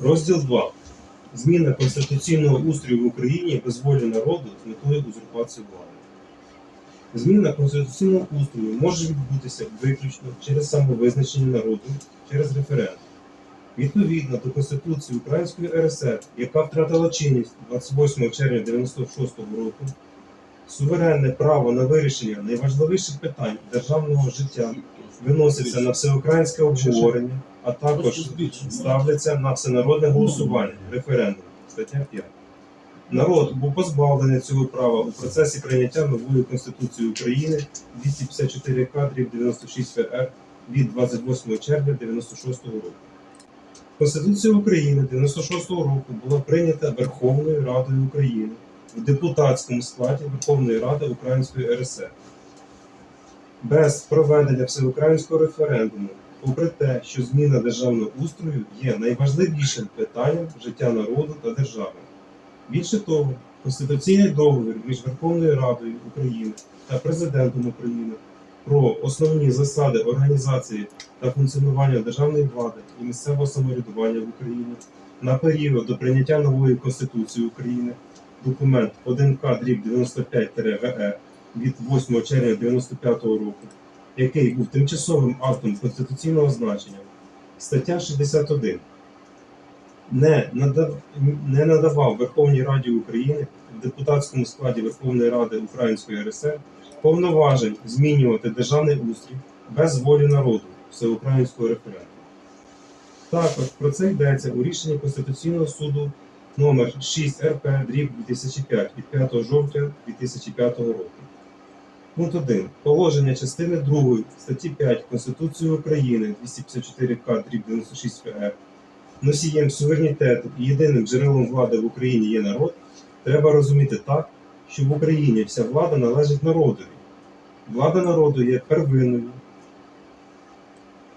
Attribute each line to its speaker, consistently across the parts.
Speaker 1: Розділ 2. Зміна конституційного устрою в Україні без волі народу з метою узурпації влади. Зміна конституційного устрою може відбутися виключно через самовизначення народу через референдум. Відповідно до Конституції Української РСР, яка втратила чинність 28 червня 1996 року, суверенне право на вирішення найважливіших питань державного життя виноситься на всеукраїнське обговорення, а також ставляться на всенародне голосування референдум. Стаття 5. Народ був позбавлений цього права у процесі прийняття нової Конституції України 254 кадрів 96 ФР від 28 червня 96 року. Конституція України 96 року була прийнята Верховною Радою України в депутатському складі Верховної Ради Української РСР без проведення всеукраїнського референдуму, попри те, що зміна державного устрою є найважливішим питанням життя народу та держави. Більше того, Конституційний договір між Верховною Радою України та Президентом України про основні засади організації та функціонування державної влади і місцевого самоврядування в Україні на період до прийняття нової Конституції України, документ 1К дріб 95-ВЕ від 8 червня 95 року, який був тимчасовим актом конституційного значення. Стаття 61 не надав, не надавав Верховній Раді України в депутатському складі Верховної Ради Української РСР повноважень змінювати державний устрій без волі народу всеукраїнського референдуму. Також про це йдеться у рішенні Конституційного суду номер 6 рп 2005 від 5 жовтня 2005 року. Пункт 1. Положення частини 2 статті 5 Конституції України 254 К дріб 96 ФР носієм суверенітету і єдиним джерелом влади в Україні є народ, треба розуміти так, що в Україні вся влада належить народові. Влада народу є первинною,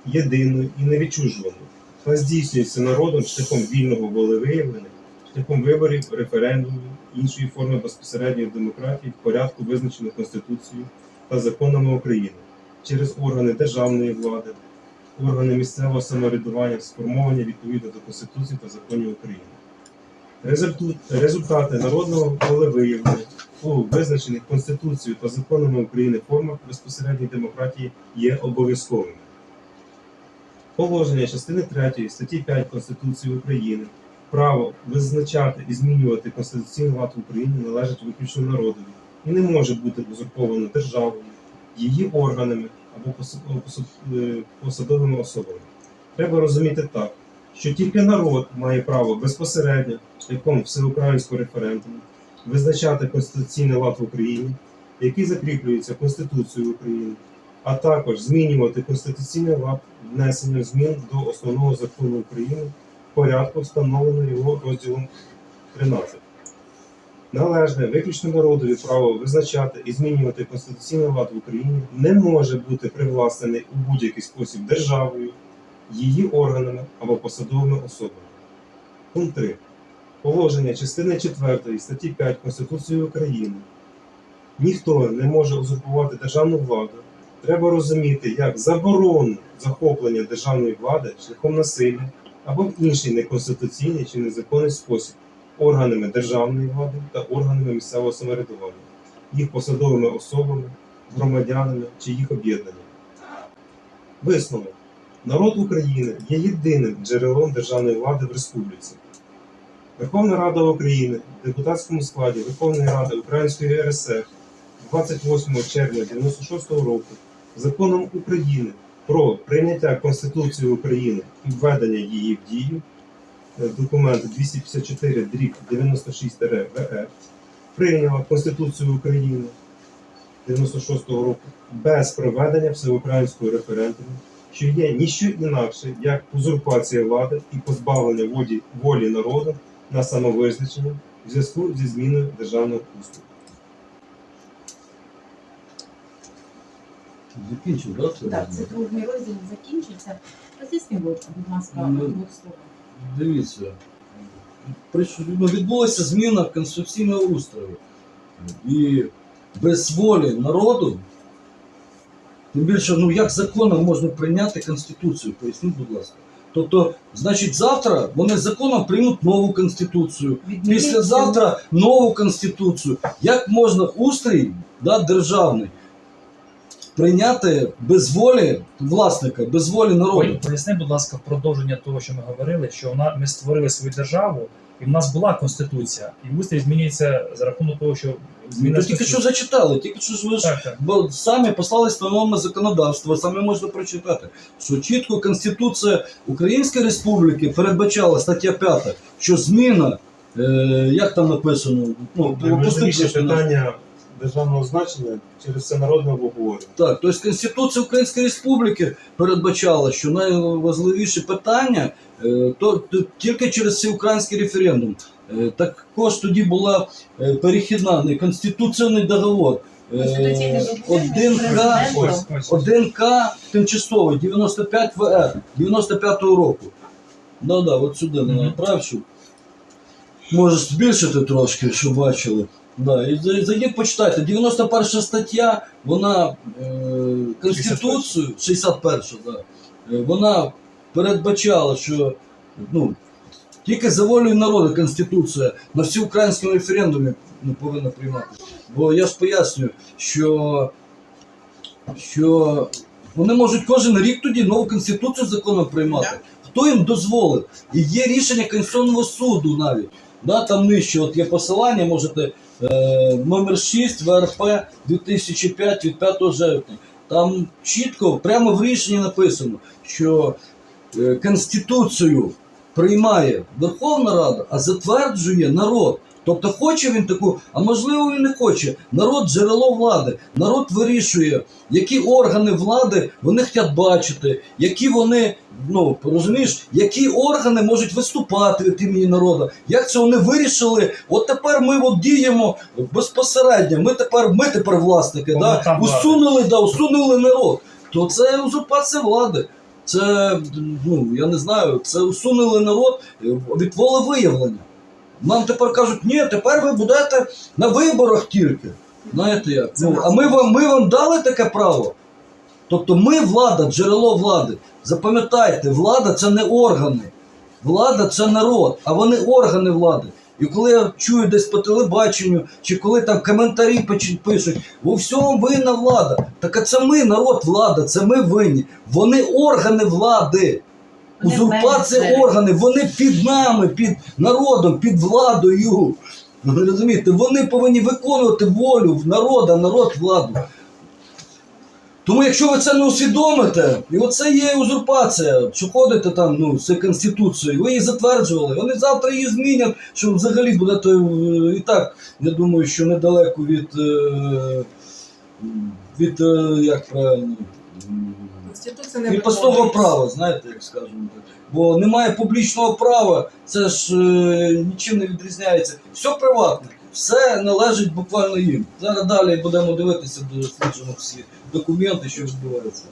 Speaker 1: єдиною і невідчужуваною, та здійснюється народом шляхом вільного волевиявлення, шляхом виборів, референдумів, іншої форми безпосередньої демократії в порядку, визначеного Конституцією та законами України, через органи державної влади, органи місцевого самоврядування, сформовані відповідно до Конституції та законів України. Результати народного волевиявлення у визначених Конституцією та законами України формах безпосередньої демократії є обов'язковими. Положення частини 3 статті 5 Конституції України право визначати і змінювати конституційний лад в Україні належить виключно народові і не може бути узурповано державою, її органами або пос- е, посадовими особами. Треба розуміти так, що тільки народ має право безпосередньо шляхом всеукраїнського референдуму визначати конституційний лад в Україні, який закріплюється Конституцією України, а також змінювати конституційний лад внесенням змін до основного закону України порядку, встановленого його розділом 13. Належне виключно народові право визначати і змінювати конституційний лад в Україні не може бути привласнений у будь-який спосіб державою, її органами або посадовими особами. Пункт 3. Положення частини 4 статті 5 Конституції України. Ніхто не може узурпувати державну владу. Треба розуміти як заборону захоплення державної влади шляхом насилля або в інший неконституційний чи незаконний спосіб органами державної влади та органами місцевого самоврядування, їх посадовими особами, громадянами чи їх об'єднаннями. Висновок. Народ України є єдиним джерелом державної влади в республіці. Верховна Рада України в депутатському складі Верховної Ради Української РСР 28 червня 1996 року законом України про прийняття Конституції України і введення її в дію е, документ 254 дріб 96 ВР прийняла Конституцію України 96-го року без проведення всеукраїнського референдуму, що є ніщо інакше, як узурпація влади і позбавлення волі народу на самовизначення в зв'язку зі зміною державного устрою.
Speaker 2: Закінчив, да? це
Speaker 3: Так, це другий розділ закінчився. Роз'ясніть, будь ласка,
Speaker 2: Ну,
Speaker 3: двох.
Speaker 2: Дивіться. Ну, Відбулася зміна конституційного устрою. І без волі народу, тим більше, ну як законом можна прийняти Конституцію? Поясніть, будь ласка. Тобто, значить, завтра вони законом приймуть нову конституцію.
Speaker 3: Відмінити
Speaker 2: Післязавтра нову конституцію. Як можна устрій да, державний прийняти без волі власника, без волі народу?
Speaker 4: поясни, будь ласка, в продовження того, що ми говорили, що вона ми створили свою державу, і в нас була конституція, і устрій змінюється за рахунок того, що зміна
Speaker 2: тільки що зачитали, тільки що ви ж
Speaker 4: так, так.
Speaker 2: Бо самі послались на законодавство, самі можна прочитати, що чітко Конституція Української Республіки передбачала стаття 5, що зміна, е, як там написано, ну,
Speaker 1: Найважливіше питання державного значення через всенародне обговорення.
Speaker 2: Так, тобто Конституція Української Республіки передбачала, що найважливіше питання е, то, то тільки через всеукраїнський референдум. Е, Також тоді була е, перехідна конституційний договор. е,
Speaker 3: Конституційний договор між
Speaker 2: 1К
Speaker 3: президентом.
Speaker 4: Ось, ось, ось.
Speaker 2: 1К тимчасовий, 95 ВР, 95-го року. Да, да, от сюди
Speaker 4: Мгм.
Speaker 2: не направчу. Може збільшити трошки, щоб бачили. Да, і за- зайдіть, почитайте. 91 стаття, вона е, Конституцію, 61, да, е, вона передбачала, що ну, тільки за волею народу Конституція на всеукраїнському референдумі не повинна приймати. Бо я ж пояснюю, що, що вони можуть кожен рік тоді нову конституцію законом приймати. Хто їм дозволив? І є рішення Конституційного суду навіть. Да, там нижче от є посилання, можете е, номер 6 ВРП 2005 від 5 жовтня. Там чітко, прямо в рішенні написано, що е, Конституцію приймає Верховна Рада, а затверджує народ. Тобто хоче він таку, а можливо він не хоче. Народ джерело влади. Народ вирішує, які органи влади вони хочуть бачити, які вони, ну розумієш, які органи можуть виступати від імені народу. Як це вони вирішили? От тепер ми от діємо безпосередньо. Ми тепер, ми тепер власники, да? Усунули, да, усунули народ. То це узурпація влади. Це, ну, я не знаю, це усунули народ від волевиявлення. Нам тепер кажуть, ні, тепер ви будете на виборах тільки. Знаєте як? Ну, а ми вам, ми вам дали таке право. Тобто ми влада, джерело влади. Запам'ятайте, влада це не органи. Влада це народ, а вони органи влади. І коли я чую десь по телебаченню, чи коли там коментарі пишуть, у всьому винна влада. Так а це ми, народ, влада, це ми винні. Вони органи влади. Узурпація органів, вони під нами, під народом, під владою. Ви розумієте, вони повинні виконувати волю народу, народ владу. Тому якщо ви це не усвідомите, і оце є узурпація, що ходите там ну, з конституцією, ви її затверджували, вони завтра її змінять, що взагалі будете е, і так, я думаю, що недалеко від, е, від е, як правильно,
Speaker 5: Конституція не
Speaker 2: кріпосного
Speaker 5: виконується.
Speaker 2: права, знаєте, як скажемо так. Бо немає публічного права, це ж е, нічим не відрізняється. Все приватне, все належить буквально їм. Зараз далі будемо дивитися, досліджимо всі документи, що відбувається.